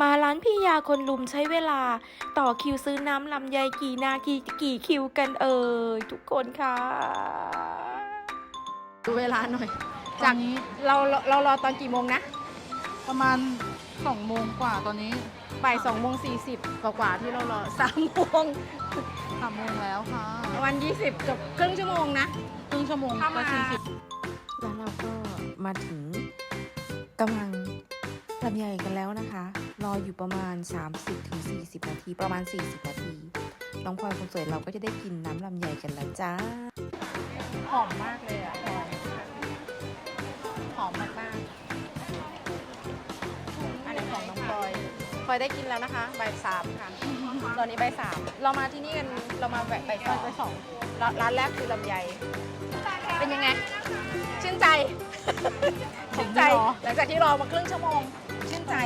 มาร้านพี่ยาคนลุมใช้เวลา ต่อคิวซื้อน้ำลำไยกี่นากี่กี่คิวกันเอ่ยทุกคนค่ะ ดูเวลาหน่อย ตจาอกนนี้เราเราเรารอตอนกี่โมงนะประมาณ2โมงกว่าตอนนี้บ่ายสองโมงสี่สิบกว่าๆที่เรารอสามโมง3โมงแล้วค่ะประมาณยี่สิบจบครึ่งชั่วโมงนะ ครึ่งชั่วโมงเข้าไปมาสี่สิบแล้วเราก็มาถึงกำลังลำไยกันแล้วนะคะ รออยู่ประมาณ 30-40 นาที ประมาณ 40 นาที น้องพลอยคนสวยเราก็จะได้กินน้ำลำไยกันแล้วจ้า หอมมากเลยอะหอมหอมมากมากๆอันนี้ของน้องพลอยพลอยได้กินแล้วนะคะบ่ายสามค่ะ ตอนนี้บ่ายสามเรามาที่นี่กัน เรามาแบบบ่ายสองบ่ายสองร้านร้านแรกคือลำไย เป็นยังไง ชื่นใจ ชื่นใจ หลังจากที่รอมาครึ่งชั่วโมง ชื่นใจ